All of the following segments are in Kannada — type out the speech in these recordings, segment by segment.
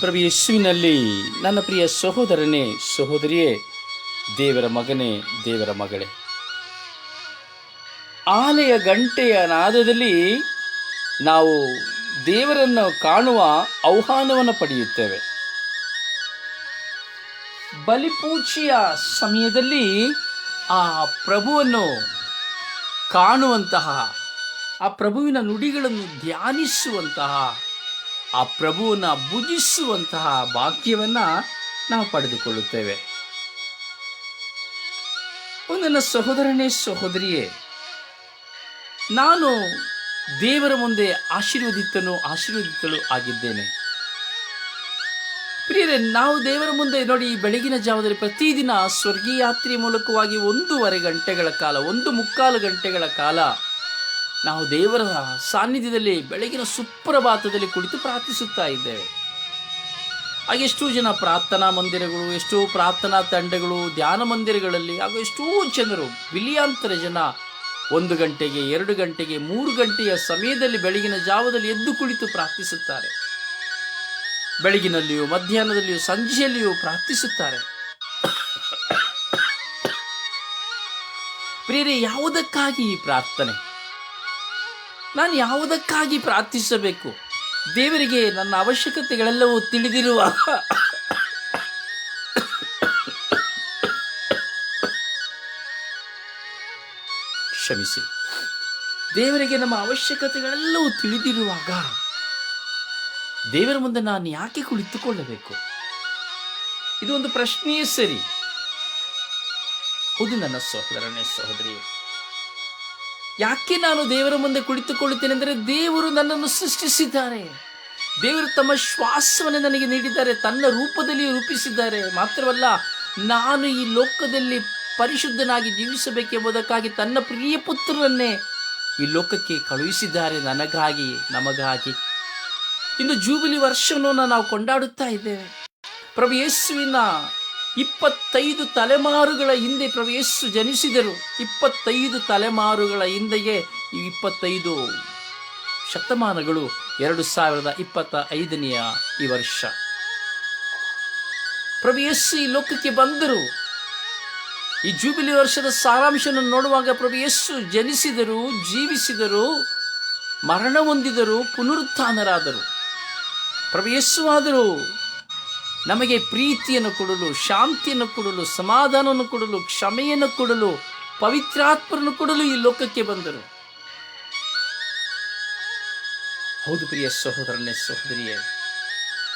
ಪ್ರಭು ಯೇಸುವಿನಲ್ಲಿ ನನ್ನ ಪ್ರಿಯ ಸಹೋದರನೇ, ಸಹೋದರಿಯೇ, ದೇವರ ಮಗನೇ, ದೇವರ ಮಗಳೇ. ಆಲಯ ಗಂಟೆಯ ನಾದದಲ್ಲಿ ನಾವು ದೇವರನ್ನು ಕಾಣುವ ಆಹ್ವಾನವನ್ನು ಪಡೆಯುತ್ತೇವೆ. ಬಲಿಪೂಜೆಯ ಸಮಯದಲ್ಲಿ ಆ ಪ್ರಭುವನ್ನು ಕಾಣುವಂತಹ, ಆ ಪ್ರಭುವಿನ ನುಡಿಗಳನ್ನು ಧ್ಯಾನಿಸುವಂತಹ ಆ ಪ್ರಭುವನ್ನು ಭುಜಿಸುವಂತಹ ಭಾಗ್ಯವನ್ನು ನಾವು ಪಡೆದುಕೊಳ್ಳುತ್ತೇವೆ. ನನ್ನ ಸಹೋದರನೇ ಸಹೋದರಿಯೇ, ನಾನು ದೇವರ ಮುಂದೆ ಆಶೀರ್ವದಿತನು, ಆಶೀರ್ವದಿತಳು ಆಗಿದ್ದೇನೆ. ಪ್ರಿಯರೇ, ನಾವು ದೇವರ ಮುಂದೆ ನೋಡಿ ಬೆಳಗಿನ ಜಾವದಲ್ಲಿ ಪ್ರತಿದಿನ ಸ್ವರ್ಗೀಯಾತ್ರೆ ಮೂಲಕವಾಗಿ ಒಂದೂವರೆ ಗಂಟೆಗಳ ಕಾಲ, ಒಂದು ಮುಕ್ಕಾಲು ಗಂಟೆಗಳ ಕಾಲ ನಾವು ದೇವರ ಸಾನ್ನಿಧ್ಯದಲ್ಲಿ, ಬೆಳಗಿನ ಸುಪ್ರಭಾತದಲ್ಲಿ ಕುಳಿತು ಪ್ರಾರ್ಥಿಸುತ್ತಾ ಇದ್ದೇವೆ. ಹಾಗೆ ಎಷ್ಟೋ ಜನ ಪ್ರಾರ್ಥನಾ ಮಂದಿರಗಳು, ಎಷ್ಟೋ ಪ್ರಾರ್ಥನಾ ತಂಡಗಳು, ಧ್ಯಾನ ಮಂದಿರಗಳಲ್ಲಿ, ಹಾಗೂ ಎಷ್ಟೋ ಜನರು, ಬಿಲಿಯಾಂತರ ಜನ ಒಂದು ಗಂಟೆಗೆ, ಎರಡು ಗಂಟೆಗೆ, ಮೂರು ಗಂಟೆಯ ಸಮಯದಲ್ಲಿ ಬೆಳಗಿನ ಜಾವದಲ್ಲಿ ಎದ್ದು ಕುಳಿತು ಪ್ರಾರ್ಥಿಸುತ್ತಾರೆ. ಬೆಳಗಿನಲ್ಲಿಯೂ, ಮಧ್ಯಾಹ್ನದಲ್ಲಿಯೂ, ಸಂಜೆಯಲ್ಲಿಯೂ ಪ್ರಾರ್ಥಿಸುತ್ತಾರೆ. ಪ್ರಿಯರೇ, ಯಾವುದಕ್ಕಾಗಿ ಈ ಪ್ರಾರ್ಥನೆ? ನಾನು ಯಾವುದಕ್ಕಾಗಿ ಪ್ರಾರ್ಥಿಸಬೇಕು? ದೇವರಿಗೆ ನನ್ನ ಅವಶ್ಯಕತೆಗಳೆಲ್ಲವೂ ತಿಳಿದಿರುವ ಕ್ಷಮಿಸಿ. ದೇವರಿಗೆ ನಮ್ಮ ಅವಶ್ಯಕತೆಗಳೆಲ್ಲವೂ ತಿಳಿದಿರುವಾಗ ದೇವರ ಮುಂದೆ ನಾನು ಯಾಕೆ ಕುಳಿತುಕೊಳ್ಳಬೇಕು? ಇದು ಒಂದು ಪ್ರಶ್ನೆಯೇ ಸರಿ. ಹೌದು ನನ್ನ ಸಹೋದರನೇ ಸಹೋದರಿ. ಯಾಕೆ ನಾನು ದೇವರ ಮುಂದೆ ಕುಳಿತುಕೊಳ್ಳುತ್ತೇನೆ ಅಂದರೆ ದೇವರು ನನ್ನನ್ನು ಸೃಷ್ಟಿಸಿದ್ದಾರೆ. ದೇವರು ತಮ್ಮ ಶ್ವಾಸವನ್ನು ನನಗೆ ನೀಡಿದ್ದಾರೆ, ತನ್ನ ರೂಪದಲ್ಲಿ ರೂಪಿಸಿದ್ದಾರೆ. ಮಾತ್ರವಲ್ಲ, ನಾನು ಈ ಲೋಕದಲ್ಲಿ ಪರಿಶುದ್ಧನಾಗಿ ಜೀವಿಸಬೇಕೆಂಬುದಕ್ಕಾಗಿ ತನ್ನ ಪ್ರಿಯ ಪುತ್ರರನ್ನೇ ಈ ಲೋಕಕ್ಕೆ ಕಳುಹಿಸಿದ್ದಾರೆ. ನನಗಾಗಿ, ನಮಗಾಗಿ. ಇಂದು ಜೂಬಿಲಿ ವರ್ಷವನ್ನು ನಾವು ಕೊಂಡಾಡುತ್ತಾ ಇದ್ದೇವೆ. ಪ್ರಭು ಯೇಸುವಿನ ಇಪ್ಪತ್ತೈದು ತಲೆಮಾರುಗಳ ಹಿಂದೆ ಯೇಸು ಜನಿಸಿದರು. ಇಪ್ಪತ್ತೈದು ತಲೆಮಾರುಗಳ ಹಿಂದೆಯೇ ಈ ಇಪ್ಪತ್ತೈದು ಶತಮಾನಗಳು ಎರಡು ಸಾವಿರದ ಇಪ್ಪತ್ತ ಐದನೆಯ ಈ ವರ್ಷ. ಪ್ರಭು ಈ ಲೋಕಕ್ಕೆ ಬಂದರು. ಈ ಜೂಬಿಲಿ ವರ್ಷದ ಸಾರಾಂಶವನ್ನು ನೋಡುವಾಗ ಪ್ರಭು ಜನಿಸಿದರು, ಜೀವಿಸಿದರು, ಮರಣ ಹೊಂದಿದರು, ಪುನರುತ್ಥಾನರಾದರು. ಪ್ರಭು ನಮಗೆ ಪ್ರೀತಿಯನ್ನು ಕೊಡಲು, ಶಾಂತಿಯನ್ನು ಕೊಡಲು, ಸಮಾಧಾನವನ್ನು ಕೊಡಲು, ಕ್ಷಮೆಯನ್ನು ಕೊಡಲು, ಪವಿತ್ರಾತ್ಮರನ್ನು ಕೊಡಲು ಈ ಲೋಕಕ್ಕೆ ಬಂದರು. ಹೌದು ಪ್ರಿಯ ಸಹೋದರನೇ, ಸಹೋದರಿಯೇ.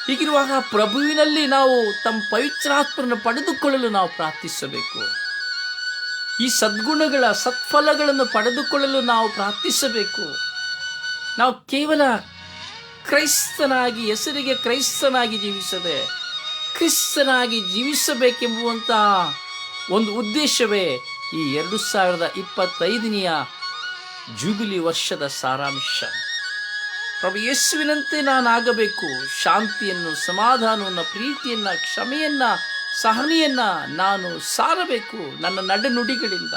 ಹೀಗಿರುವಾಗ ಪ್ರಭುವಿನಲ್ಲಿ ನಾವು ತಮ್ಮ ಪವಿತ್ರಾತ್ಮರನ್ನು ಪಡೆದುಕೊಳ್ಳಲು ನಾವು ಪ್ರಾರ್ಥಿಸಬೇಕು. ಈ ಸದ್ಗುಣಗಳ, ಸತ್ಫಲಗಳನ್ನು ಪಡೆದುಕೊಳ್ಳಲು ನಾವು ಪ್ರಾರ್ಥಿಸಬೇಕು. ನಾವು ಕೇವಲ ಕ್ರೈಸ್ತನಾಗಿ, ಹೆಸರಿಗೆ ಕ್ರೈಸ್ತನಾಗಿ ಜೀವಿಸದೆ ಕ್ರಿಸ್ತನಾಗಿ ಜೀವಿಸಬೇಕೆಂಬುವಂತಹ ಒಂದು ಉದ್ದೇಶವೇ ಈ ಎರಡು ಸಾವಿರದ ಇಪ್ಪತ್ತೈದನೆಯ ಜೂಬಿಲಿ ವರ್ಷದ ಸಾರಾಂಶ. ಪ್ರಭು ಯೇಸುವಿನಂತೆ ನಾನಾಗಬೇಕು, ಶಾಂತಿಯನ್ನು, ಸಮಾಧಾನವನ್ನು, ಪ್ರೀತಿಯನ್ನು, ಕ್ಷಮೆಯನ್ನು, ಸಹನೆಯನ್ನು ನಾನು ಸಾರಬೇಕು ನನ್ನ ನಡೆನುಡಿಗಳಿಂದ.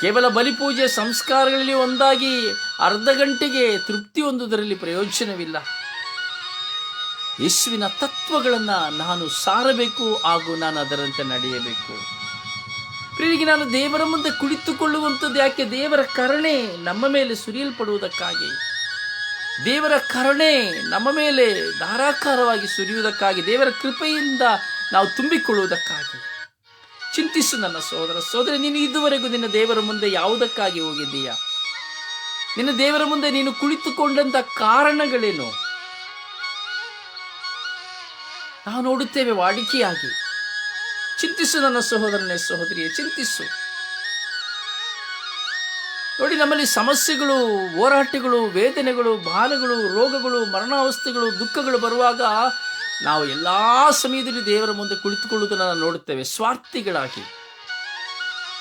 ಕೇವಲ ಬಲಿಪೂಜೆ ಸಂಸ್ಕಾರಗಳಲ್ಲಿ ಒಂದಾಗಿ ಅರ್ಧ ಗಂಟೆಗೆ ತೃಪ್ತಿ ಹೊಂದುವುದರಲ್ಲಿ ಪ್ರಯೋಜನವಿಲ್ಲ. ಯೇಸುವಿನ ತತ್ವಗಳನ್ನು ನಾನು ಸಾರಬೇಕು ಹಾಗೂ ನಾನು ಅದರಂತೆ ನಡೆಯಬೇಕು. ಪ್ರಿಯರಿಗೆ, ನಾನು ದೇವರ ಮುಂದೆ ಕುಳಿತುಕೊಳ್ಳುವಂಥದ್ದು ಯಾಕೆ? ದೇವರ ಕರುಣೆ ನಮ್ಮ ಮೇಲೆ ಸುರಿಯಲ್ಪಡುವುದಕ್ಕಾಗಿ. ದೇವರ ಕರುಣೆ ನಮ್ಮ ಮೇಲೆ ಧಾರಾಕಾರವಾಗಿ ಸುರಿಯುವುದಕ್ಕಾಗಿ, ದೇವರ ಕೃಪೆಯಿಂದ ನಾವು ತುಂಬಿಕೊಳ್ಳುವುದಕ್ಕಾಗಿ. ಚಿಂತಿಸು ನನ್ನ ಸಹೋದರ ಸಹೋದರಿ, ನೀನು ಇದುವರೆಗೂ ನಿನ್ನ ದೇವರ ಮುಂದೆ ಯಾವುದಕ್ಕಾಗಿ ಹೋಗಿದ್ದೀಯಾ? ನಿನ್ನ ದೇವರ ಮುಂದೆ ನೀನು ಕುಳಿತುಕೊಂಡಂಥ ಕಾರಣಗಳೇನು? ನಾವು ನೋಡುತ್ತೇವೆ ವಾಡಿಕೆಯಾಗಿ. ಚಿಂತಿಸು ನನ್ನ ಸಹೋದರನೇ ಸಹೋದರಿಯೇ, ಚಿಂತಿಸು. ನೋಡಿ, ನಮ್ಮಲ್ಲಿ ಸಮಸ್ಯೆಗಳು, ಹೋರಾಟಗಳು, ವೇದನೆಗಳು ಬಾಲಗಳು ರೋಗಗಳು, ಮರಣಾವಸ್ಥೆಗಳು, ದುಃಖಗಳು ಬರುವಾಗ ನಾವು ಎಲ್ಲ ಸಮಯದಲ್ಲಿ ದೇವರ ಮುಂದೆ ಕುಳಿತುಕೊಳ್ಳುವುದನ್ನು ನಾವು ನೋಡುತ್ತೇವೆ, ಸ್ವಾರ್ಥಿಗಳಾಗಿ.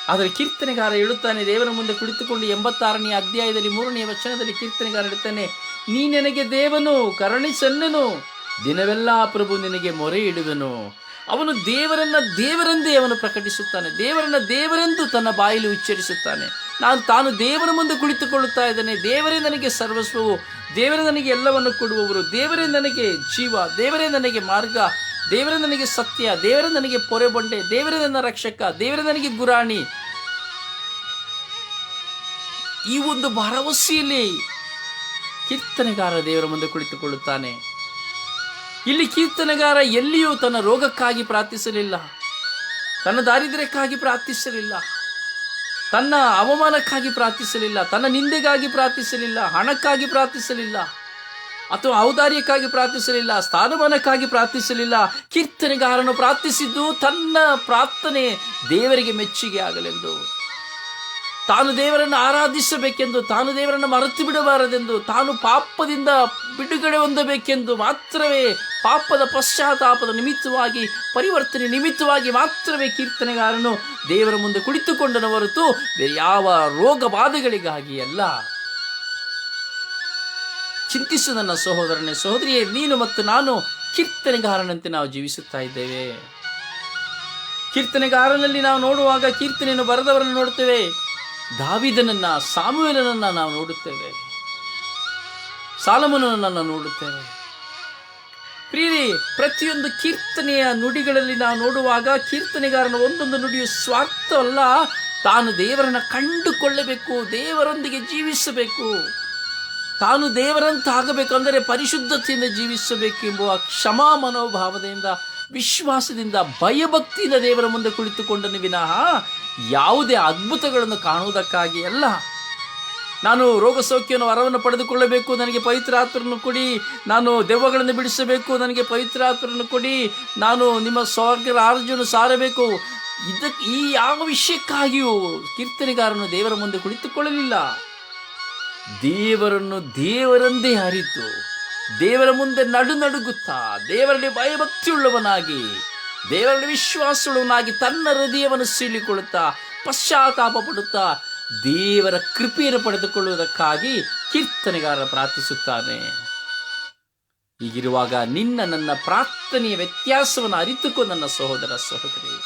ಆದರೆ ಕೀರ್ತನೆಗಾರ ಹೇಳುತ್ತಾನೆ, ದೇವರ ಮುಂದೆ ಕುಳಿತುಕೊಂಡು ಎಂಬತ್ತಾರನೆಯ ಅಧ್ಯಾಯದಲ್ಲಿ ಮೂರನೆಯ ವಚನದಲ್ಲಿ ಕೀರ್ತನೆಗಾರ ಹೇಳುತ್ತಾನೆ, ನೀ ನನಗೆ ದೇವನು, ಕರುಣಿಸನ್ನನು. ದಿನವೆಲ್ಲ ಪ್ರಭು ನಿನಗೆ ಮೊರೆ ಇಡುವನು. ಅವನು ದೇವರನ್ನ ದೇವರೆಂದೇ ಅವನು ಪ್ರಕಟಿಸುತ್ತಾನೆ. ದೇವರನ್ನ ದೇವರೆಂದು ತನ್ನ ಬಾಯಲ್ಲಿ ಉಚ್ಚರಿಸುತ್ತಾನೆ. ನಾನು ತಾನು ದೇವರ ಮುಂದೆ ಕುಳಿತುಕೊಳ್ಳುತ್ತಾ ಇದ್ದೇನೆ. ದೇವರೇ ನನಗೆ ಸರ್ವಸ್ವವು. ದೇವರೇ ನನಗೆ ಎಲ್ಲವನ್ನು ಕೊಡುವವರು. ದೇವರೇ ನನಗೆ ಜೀವ. ದೇವರೇ ನನಗೆ ಮಾರ್ಗ. ದೇವರೇ ನನಗೆ ಸತ್ಯ. ದೇವರೇ ನನಗೆ ಪೊರೆಬೊಂಡೆ ದೇವರೇ ನನ್ನ ರಕ್ಷಕ. ದೇವರೇ ನನಗೆ ಗುರಾಣಿ. ಈ ಒಂದು ಭರವಸೆಯಲ್ಲಿ ಕೀರ್ತನೆಗಾರ ದೇವರ ಮುಂದೆ ಕುಳಿತುಕೊಳ್ಳುತ್ತಾನೆ. ಇಲ್ಲಿ ಕೀರ್ತನೆಗಾರ ಎಲ್ಲಿಯೂ ತನ್ನ ರೋಗಕ್ಕಾಗಿ ಪ್ರಾರ್ಥಿಸಲಿಲ್ಲ. ತನ್ನ ದಾರಿದ್ರ್ಯಕ್ಕಾಗಿ ಪ್ರಾರ್ಥಿಸಲಿಲ್ಲ. ತನ್ನ ಅವಮಾನಕ್ಕಾಗಿ ಪ್ರಾರ್ಥಿಸಲಿಲ್ಲ. ತನ್ನ ನಿಂದೆಗಾಗಿ ಪ್ರಾರ್ಥಿಸಲಿಲ್ಲ. ಹಣಕ್ಕಾಗಿ ಪ್ರಾರ್ಥಿಸಲಿಲ್ಲ. ಅಥವಾ ಔದಾರ್ಯಕ್ಕಾಗಿ ಪ್ರಾರ್ಥಿಸಲಿಲ್ಲ. ಸ್ಥಾನಮಾನಕ್ಕಾಗಿ ಪ್ರಾರ್ಥಿಸಲಿಲ್ಲ. ಕೀರ್ತನೆಗಾರನು ಪ್ರಾರ್ಥಿಸಿದ್ದು ತನ್ನ ಪ್ರಾರ್ಥನೆ ದೇವರಿಗೆ ಮೆಚ್ಚುಗೆ ಆಗಲೆಂದು. ತಾನು ದೇವರನ್ನು ಆರಾಧಿಸಬೇಕೆಂದು, ತಾನು ದೇವರನ್ನು ಮರೆತು ಬಿಡಬಾರದೆಂದು, ತಾನು ಪಾಪದಿಂದ ಬಿಡುಗಡೆ ಹೊಂದಬೇಕೆಂದು ಮಾತ್ರವೇ ಪಾಪದ ಪಶ್ಚಾತ್ತಾಪದ ನಿಮಿತ್ತವಾಗಿ, ಪರಿವರ್ತನೆ ನಿಮಿತ್ತವಾಗಿ ಮಾತ್ರವೇ ಕೀರ್ತನೆಗಾರನು ದೇವರ ಮುಂದೆ ಕುಳಿತುಕೊಂಡನ ಹೊರತು ಯಾವ ರೋಗ ಬಾಧೆಗಳಿಗಾಗಿ ಅಲ್ಲ. ಚಿಂತಿಸು ನನ್ನ ಸಹೋದರನೇ, ಸಹೋದರಿಯೇ, ನೀನು ಮತ್ತು ನಾನು ಕೀರ್ತನೆಗಾರನಂತೆ ನಾವು ಜೀವಿಸುತ್ತಾ ಇದ್ದೇವೆ. ಕೀರ್ತನೆಗಾರನಲ್ಲಿ ನಾವು ನೋಡುವಾಗ ಕೀರ್ತನೆಯನ್ನು ಬರೆದವರನ್ನು ನೋಡುತ್ತೇವೆ. ದಾವಿದನನ್ನ ಸಾಮುವೇಲನನ್ನ ನಾವು ನೋಡುತ್ತೇವೆ. ಸಾಲಮನನ್ನ ನೋಡುತ್ತೇವೆ. ಪ್ರೀತಿ ಪ್ರತಿಯೊಂದು ಕೀರ್ತನೆಯ ನುಡಿಗಳಲ್ಲಿ ನಾವು ನೋಡುವಾಗ ಕೀರ್ತನೆಗಾರನ ಒಂದೊಂದು ನುಡಿಯು ಸ್ವಾರ್ಥವಲ್ಲ ತಾನು ದೇವರನ್ನ ಕಂಡುಕೊಳ್ಳಬೇಕು, ದೇವರೊಂದಿಗೆ ಜೀವಿಸಬೇಕು. ತಾನು ದೇವರಂತ ಆಗಬೇಕು ಅಂದರೆ ಪರಿಶುದ್ಧತೆಯಿಂದ ಜೀವಿಸಬೇಕು ಎಂಬುವ ಕ್ಷಮಾ ಮನೋಭಾವದಿಂದ, ವಿಶ್ವಾಸದಿಂದ, ಭಯಭಕ್ತಿಯಿಂದ ದೇವರ ಮುಂದೆ ಕುಳಿತುಕೊಂಡನು ವಿನಃ ಯಾವುದೇ ಅದ್ಭುತಗಳನ್ನು ಕಾಣುವುದಕ್ಕಾಗಿ ಅಲ್ಲ. ನಾನು ರೋಗ ಸೌಖ್ಯವನ್ನು ವರವನ್ನು ಪಡೆದುಕೊಳ್ಳಬೇಕು, ನನಗೆ ಪವಿತ್ರಾತ್ಮರನ್ನು ಕೊಡಿ. ನಾನು ದೆವ್ವಗಳನ್ನು ಬಿಡಿಸಬೇಕು, ನನಗೆ ಪವಿತ್ರಾತ್ಮರನ್ನು ಕೊಡಿ. ನಾನು ನಿಮ್ಮ ಸ್ವರ್ಗರ ರಾಜ್ಯವನ್ನು ಸಾರಬೇಕು. ಇದಕ್ಕೆ ಈ ಯಾವ ವಿಷಯಕ್ಕಾಗಿಯೂ ಕೀರ್ತನೆಗಾರನು ದೇವರ ಮುಂದೆ ಕುಳಿತುಕೊಳ್ಳಲಿಲ್ಲ. ದೇವರನ್ನು ದೇವರಂದೇ ಅರಿತು, ದೇವರ ಮುಂದೆ ನಡು ನಡುಗುತ್ತಾ, ದೇವರಲ್ಲಿ ಭಯಭಕ್ತಿಯುಳ್ಳವನಾಗಿ ದೇವರಲ್ಲಿ ವಿಶ್ವಾಸವುಳ್ಳವನಾಗಿ ತನ್ನ ಹೃದಯವನ್ನು ಸೀಳಿಕೊಳ್ಳುತ್ತಾ ಪಶ್ಚಾತ್ತಾಪ ಪಡುತ್ತಾ ದೇವರ ಕೃಪೆಯನ್ನು ಪಡೆದುಕೊಳ್ಳುವುದಕ್ಕಾಗಿ ಕೀರ್ತನೆಗಾರ ಪ್ರಾರ್ಥಿಸುತ್ತಾನೆ. ಹೀಗಿರುವಾಗ ನಿನ್ನ ನನ್ನ ಪ್ರಾರ್ಥನೆಯ ವ್ಯತ್ಯಾಸವನ್ನು ಅರಿತುಕೋ ನನ್ನ ಸಹೋದರ ಸಹೋದರಿ.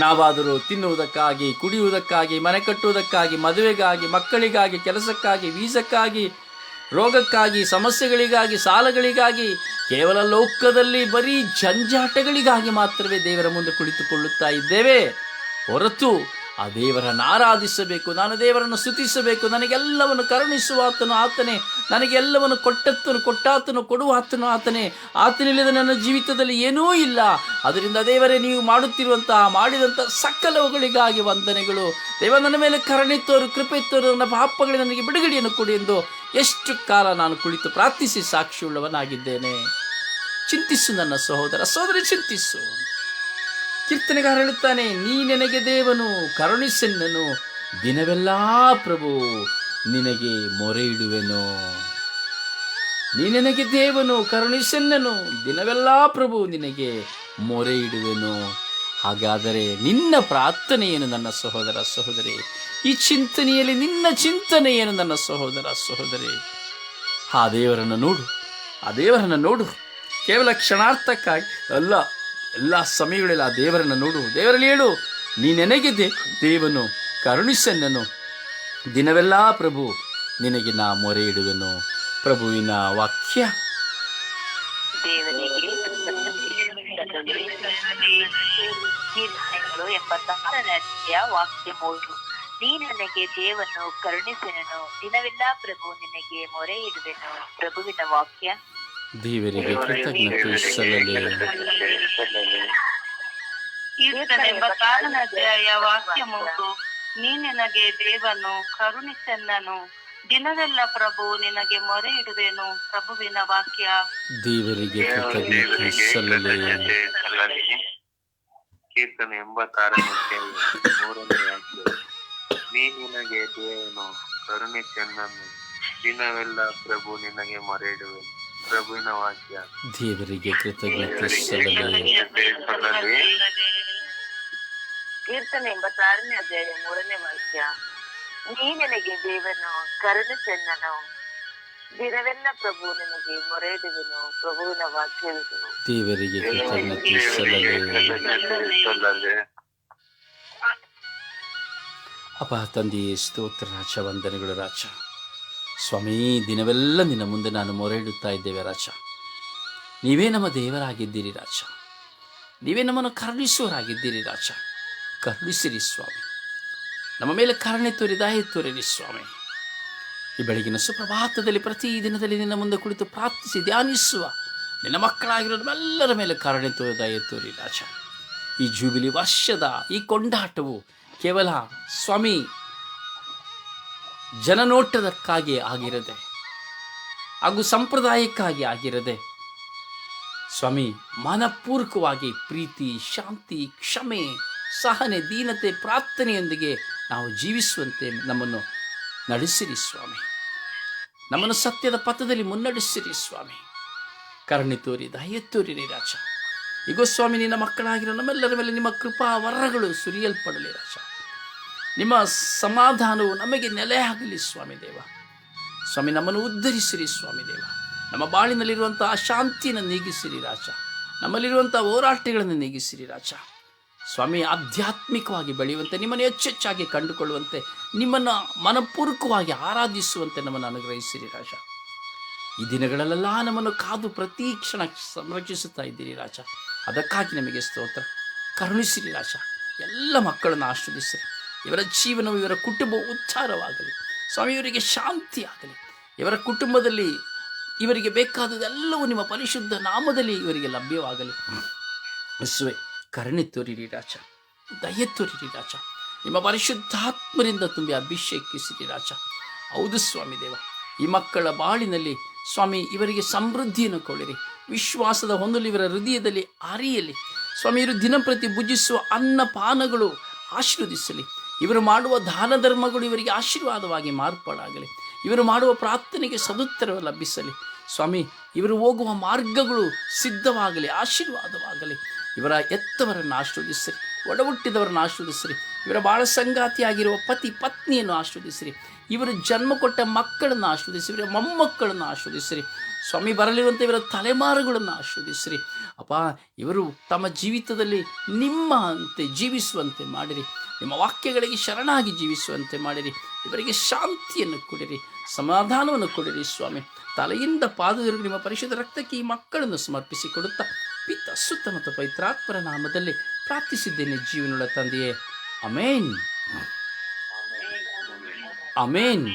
ನಾವಾದರೂ ತಿನ್ನುವುದಕ್ಕಾಗಿ, ಕುಡಿಯುವುದಕ್ಕಾಗಿ, ಮನೆ ಕಟ್ಟುವುದಕ್ಕಾಗಿ, ಮದುವೆಗಾಗಿ, ಮಕ್ಕಳಿಗಾಗಿ, ಕೆಲಸಕ್ಕಾಗಿ, ವೀಸಕ್ಕಾಗಿ ರೋಗಕ್ಕಾಗಿ, ಸಮಸ್ಯೆಗಳಿಗಾಗಿ, ಸಾಲಗಳಿಗಾಗಿ, ಕೇವಲ ಲೋಕದಲ್ಲಿ ಬರೀ ಜಂಜಾಟಗಳಿಗಾಗಿ ಮಾತ್ರವೇ ದೇವರ ಮುಂದೆ ಕುಳಿತುಕೊಳ್ಳುತ್ತಾ ಇದ್ದೇವೆ. ಹೊರತು ಆ ದೇವರನ್ನು ಆರಾಧಿಸಬೇಕು, ನಾನು ದೇವರನ್ನು ಸ್ತುತಿಸಬೇಕು, ನನಗೆಲ್ಲವನ್ನು ಕರುಣಿಸುವ ಆತನು ಆತನೇ, ನನಗೆಲ್ಲವನ್ನು ಕೊಟ್ಟತ್ತನು, ಕೊಟ್ಟಾತನು ಕೊಡುವ ಆತನು ಆತನೇ ಆತನಿಲ್ಲದ ನನ್ನ ಜೀವಿತದಲ್ಲಿ ಏನೂ ಇಲ್ಲ. ಅದರಿಂದ ದೇವರೇ, ನೀವು ಮಾಡುತ್ತಿರುವಂತಹ, ಮಾಡಿದಂಥ ಸಕಲವುಗಳಿಗಾಗಿ ವಂದನೆಗಳು. ದೇವ ನನ್ನ ಮೇಲೆ ಕರುಣೆ ಕೃಪೆ ತೋರು, ನನ್ನ ಪಾಪಗಳಿಗೆ ನನಗೆ ಬಿಡುಗಡೆಯನ್ನು ಕೊಡಿ ಎಂದು ಎಷ್ಟು ಕಾಲ ನಾನು ಕುಳಿತು ಪ್ರಾರ್ಥಿಸಿ ಸಾಕ್ಷಿಯುಳ್ಳವನಾಗಿದ್ದೇನೆ? ಚಿಂತಿಸು ನನ್ನ ಸಹೋದರ ಸಹೋದರಿ, ಚಿಂತಿಸು. ಕೀರ್ತನೆಗಾರ ಹೇಳುತ್ತಾನೆ, ನೀ ನನಗೆ ದೇವನು ಕರುಣಿಸೆನ್ನನು ದಿನವೆಲ್ಲ ಪ್ರಭು ನಿನಗೆ ಮೊರೆ ಇಡುವೆನು ನೀ ನನಗೆ ದೇವನು ಕರುಣಿಸೆನ್ನನು ದಿನವೆಲ್ಲ ಪ್ರಭು ನಿನಗೆ ಮೊರೆ ಇಡುವೆನು ಹಾಗಾದರೆ ನಿನ್ನ ಪ್ರಾರ್ಥನೆಯನ್ನು ನನ್ನ ಸಹೋದರ ಸಹೋದರಿ ಈ ಚಿಂತನೆಯಲ್ಲಿ ನಿನ್ನ ಚಿಂತನೆ ಏನು ನನ್ನ ಸಹೋದರ ಸಹೋದರಿ ಆ ದೇವರನ್ನು ನೋಡು ಆ ದೇವರನ್ನು ನೋಡು ಕೇವಲ ಕ್ಷಣಾರ್ಥಕ್ಕಾಗಿ ಅಲ್ಲ ಎಲ್ಲ ಸಮಯಗಳಲ್ಲಿ ಆ ದೇವರನ್ನು ನೋಡು ದೇವರಲ್ಲಿ ಹೇಳು ನೀ ನೆನಗಿದೆ ದೇವನು ಕರುಣಿಸನ್ನನು ದಿನವೆಲ್ಲ ಪ್ರಭು ನಿನಗೆ ನಾ ಮೊರೆ ಇಡುವೆನು ಪ್ರಭುವಿನ ವಾಕ್ಯ ವಾಕ್ಯ ನೀ ನನಗೆ ದೇವನು ಕರುಣಿಸೆನನು. ದಿನವೆಲ್ಲ ಪ್ರಭು ನಿನಗೆ ಮೊರೆ ಇಡುವೆನು. ಪ್ರಭುವಿನ ವಾಕ್ಯ. ದೇವರಿಗೆ ಕೃತಜ್ಞತೆ ಸಲ್ಲಲಿ. ಕೀರ್ತನೆ ಎಂಬತ್ತಾರನೇ ಅಧ್ಯಾಯ ವಾಕ್ಯ ಮೂರು ನೀ ನಿನಗೆ ದೇವನು ಕರುಣಿಸೆನ್ನನು. ದಿನವೆಲ್ಲ ಪ್ರಭು ನಿನಗೆ ಮೊರೆ ಇಡುವೆನು. ಪ್ರಭುವಿನ ವಾಕ್ಯ. ದೇವರಿಗೆ ಕೃತಜ್ಞತೆ ಸಲ್ಲಲಿ. ಕೀರ್ತನೆ ಎಂಬತ್ತಾರನೇ ಮೂರನೇ ವಾಕ್ಯ ನೀ ನಿನಗೆ ದೇವನು ಕರುಣೆ ಚೆನ್ನನು ದಿನವೆಲ್ಲ ಪ್ರಭು ನಿನಗೆ ಮರೆಯಿಡುವೆ. ಪ್ರಭುವಿನ ವಾಕ್ಯ. ದೇವರಿಗೆ ಕೃತಜ್ಞತೆ ಸಲ್ಲಲಿ ಕೀರ್ತನೆ ಎಂಬತ್ತಾರನೇ ಅಧ್ಯಾಯ ಮೂರನೇ ವಾಕ್ಯ. ನೀ ನನಗೆ ದೇವನು ಕರುಣಿಸೆನ್ನನು ದಿನವೆಲ್ಲ ಪ್ರಭು ನಿನಗೆ ಮೊರೆಯಿಡುವೆನು ಪ್ರಭುವಿನ ವಾಕ್ಯವಿದು. ದೇವರಿಗೆ ಕೃತಜ್ಞತೆ ಸಲ್ಲಲಿ ಅಪ್ಪ ತಂದೆಯೇ ಸ್ತೋತ್ರ, ರಾಜ, ವಂದನೆಗಳು, ರಾಜ. ಸ್ವಾಮಿ, ದಿನವೆಲ್ಲ ನಿನ್ನ ಮುಂದೆ ನಾನು ಮೊರೆ ಇಡುತ್ತಾ ಇದ್ದೇವೆ, ರಾಜ. ನೀವೇ ನಮ್ಮ ದೇವರಾಗಿದ್ದೀರಿ, ರಾಜ. ನೀವೇ ನಮ್ಮನ್ನು ಕರುಣಿಸುವರಾಗಿದ್ದೀರಿ ರಾಜ. ಕರುಣಿಸಿರಿ, ಸ್ವಾಮಿ. ನಮ್ಮ ಮೇಲೆ ಕರುಣೆ ತೋರಿ ತೋರಿರಿ, ಸ್ವಾಮಿ. ಈ ಬೆಳಗಿನ ಸುಪ್ರಭಾತದಲ್ಲಿ, ಪ್ರತಿ ದಿನದಲ್ಲಿ ನಿನ್ನ ಮುಂದೆ ಕುಳಿತು ಪ್ರಾರ್ಥಿಸಿ, ಧ್ಯಾನಿಸುವ ನಿನ್ನ ಮಕ್ಕಳಾಗಿರೋ ಎಲ್ಲರ ಮೇಲೆ ಕರುಣೆ ತೋರಿ ತೋರಿ, ರಾಜ. ಈ ಜೂಬಿಲಿ ವರ್ಷದ, ಈ ಕೊಂಡಾಟವು ಕೇವಲ ಸ್ವಾಮಿ, ಜನನೋಟದಕ್ಕಾಗಿ ಆಗಿರದೆ, ಹಾಗೂ ಸಂಪ್ರದಾಯಕ್ಕಾಗಿ ಆಗಿರದೆ, ಸ್ವಾಮಿ, ಮನಪೂರ್ವಕವಾಗಿ ಪ್ರೀತಿ, ಶಾಂತಿ, ಕ್ಷಮೆ, ಸಹನೆ, ದೀನತೆ, ಪ್ರಾರ್ಥನೆಯೊಂದಿಗೆ ನಾವು ಜೀವಿಸುವಂತೆ ನಮ್ಮನ್ನು ನಡೆಸಿರಿ ಸ್ವಾಮಿ. ನಮ್ಮನ್ನು ಸತ್ಯದ ಪಥದಲ್ಲಿ ಮುನ್ನಡೆಸಿರಿ ಸ್ವಾಮಿ. ಕರುಣೆ ತೋರಿ, ದಯ ತೋರಿರಿ ರಾಜ. ಈಗೋ ಸ್ವಾಮಿ, ನಿನ್ನ ಮಕ್ಕಳಾಗಿರೋ ನಮ್ಮೆಲ್ಲರ ಮೇಲೆ ನಿಮ್ಮ ಕೃಪಾ ವರಗಳು ಸುರಿಯಲ್ಪಡಲಿ ರಾಜ. ನಿಮ್ಮ ಸಮಾಧಾನವು ನಮಗೆ ನೆಲೆ ಆಗಲಿ ಸ್ವಾಮಿ ದೇವ. ಸ್ವಾಮಿ ನಮ್ಮನ್ನು ಉದ್ಧರಿಸಿರಿ ಸ್ವಾಮಿ ದೇವ. ನಮ್ಮ ಬಾಳಿನಲ್ಲಿರುವಂಥ ಅಶಾಂತಿಯನ್ನು ನೀಗಿಸಿರಿ ರಾಜ. ನಮ್ಮಲ್ಲಿರುವಂಥ ಹೋರಾಟಗಳನ್ನು ನೀಗಿಸಿರಿ ರಾಜ. ಸ್ವಾಮಿ, ಆಧ್ಯಾತ್ಮಿಕವಾಗಿ ಬೆಳೆಯುವಂತೆ, ನಿಮ್ಮನ್ನು ಹೆಚ್ಚೆಚ್ಚಾಗಿ ಕಂಡುಕೊಳ್ಳುವಂತೆ, ನಿಮ್ಮನ್ನು ಮನಪೂರ್ವಕವಾಗಿ ಆರಾಧಿಸುವಂತೆ ನಮ್ಮನ್ನು ಅನುಗ್ರಹಿಸಿರಿ ರಾಜ. ಈ ದಿನಗಳಲ್ಲೆಲ್ಲ ನಮ್ಮನ್ನು ಕಾದು ಪ್ರತಿ ಕ್ಷಣ ಸಂರಕ್ಷಿಸುತ್ತಾ ಇದ್ದೀರಿ ರಾಜ. ಅದಕ್ಕಾಗಿ ನಮಗೆ ಸ್ತೋತ್ರ. ಕರುಣಿಸಿರಿ ರಾಜ. ಎಲ್ಲ ಮಕ್ಕಳನ್ನು ಆಶ್ರದಿಸಿರಿ ಇವರ ಜೀವನವು ಇವರ ಕುಟುಂಬ ಉದ್ಧಾರವಾಗಲಿ ಸ್ವಾಮಿ ಶಾಂತಿಯಾಗಲಿ, ಇವರ ಕುಟುಂಬದಲ್ಲಿ ಇವರಿಗೆ ಬೇಕಾದದೆಲ್ಲವೂ ನಿಮ್ಮ ಪರಿಶುದ್ಧ ನಾಮದಲ್ಲಿ ಇವರಿಗೆ ಲಭ್ಯವಾಗಲಿ. ಸ್ವೇ ಕರುಣೆ ತೋರಿರಿ ರಾಜ, ದಯೆ ತೋರಿರಿ ರಾಜ, ನಿಮ್ಮ ಪರಿಶುದ್ಧಾತ್ಮರಿಂದ ತುಂಬಿ ಅಭಿಷೇಕಿಸಿರಿ ರಾಜ. ಹೌದು ಸ್ವಾಮಿ ದೇವ, ಈ ಮಕ್ಕಳ ಬಾಳಿನಲ್ಲಿ ಸ್ವಾಮಿ ಇವರಿಗೆ ಸಮೃದ್ಧಿಯನ್ನು ಕೊಡಿರಿ, ವಿಶ್ವಾಸದ ಹೊಂದಲು ಇವರ ಹೃದಯದಲ್ಲಿ ಅರಿಯಲಿ. ಸ್ವಾಮಿ ಇವರು ದಿನಂಪ್ರತಿ ಭುಜಿಸುವ ಅನ್ನ ಪಾನಗಳು ಆಶೀರ್ವದಿಸಲಿ. ಇವರು ಮಾಡುವ ದಾನ ಧರ್ಮಗಳು ಇವರಿಗೆ ಆಶೀರ್ವಾದವಾಗಿ ಮಾರ್ಪಾಡಾಗಲಿ. ಇವರು ಮಾಡುವ ಪ್ರಾರ್ಥನೆಗೆ ಸದುತ್ತರ ಲಭಿಸಲಿ. ಸ್ವಾಮಿ, ಇವರು ಹೋಗುವ ಮಾರ್ಗಗಳು ಸಿದ್ಧವಾಗಲಿ, ಆಶೀರ್ವಾದವಾಗಲಿ. ಇವರ ಎತ್ತವರನ್ನು ಆಶ್ರವದಿಸಿರಿ, ಒಡಹುಟ್ಟಿದವರನ್ನು ಆಶೀರ್ವದಿಸಿರಿ. ಇವರ ಬಾಳ ಸಂಗಾತಿಯಾಗಿರುವ ಪತಿ ಪತ್ನಿಯನ್ನು ಆಶೀರ್ವದಿಸಿರಿ. ಇವರು ಜನ್ಮ ಕೊಟ್ಟ ಮಕ್ಕಳನ್ನು ಆಶೀರ್ವದಿಸಿ ಇವರ ಮೊಮ್ಮಕ್ಕಳನ್ನು ಆಶೀರ್ವದಿಸಿರಿ. ಸ್ವಾಮಿ ಬರಲಿರುವಂಥ ಇವರ ತಲೆಮಾರುಗಳನ್ನು ಆಶೀರ್ವದಿಸಿರಿ. ಅಪ್ಪ, ಇವರು ತಮ್ಮ ಜೀವಿತದಲ್ಲಿ ನಿಮ್ಮ ಅಂತೆ, ಜೀವಿಸುವಂತೆ ಮಾಡಿರಿ. ನಿಮ್ಮ ವಾಕ್ಯಗಳಿಗೆ ಶರಣಾಗಿ ಜೀವಿಸುವಂತೆ ಮಾಡಿರಿ. ಇವರಿಗೆ ಶಾಂತಿಯನ್ನು ಕೊಡಿರಿ, ಸಮಾಧಾನವನ್ನು ಕೊಡಿರಿ ಸ್ವಾಮಿ. ತಲೆಯಿಂದ ಪಾದದವರೆಗೂ ನಿಮ್ಮ ಪರಿಶುದ್ಧ ರಕ್ತಕ್ಕೆ ಈ ಮಕ್ಕಳನ್ನು ಸಮರ್ಪಿಸಿ ಕೊಡುತ್ತಾ ಪಿತ್ತ ಸುತ್ತ ಮತ್ತು ಪವಿತ್ರಾತ್ಮರ ನಾಮದಲ್ಲಿ ಪ್ರಾರ್ಥಿಸಿದ್ದೇನೆ ಜೀವನದ ತಂದೆಯೇ. Amen amen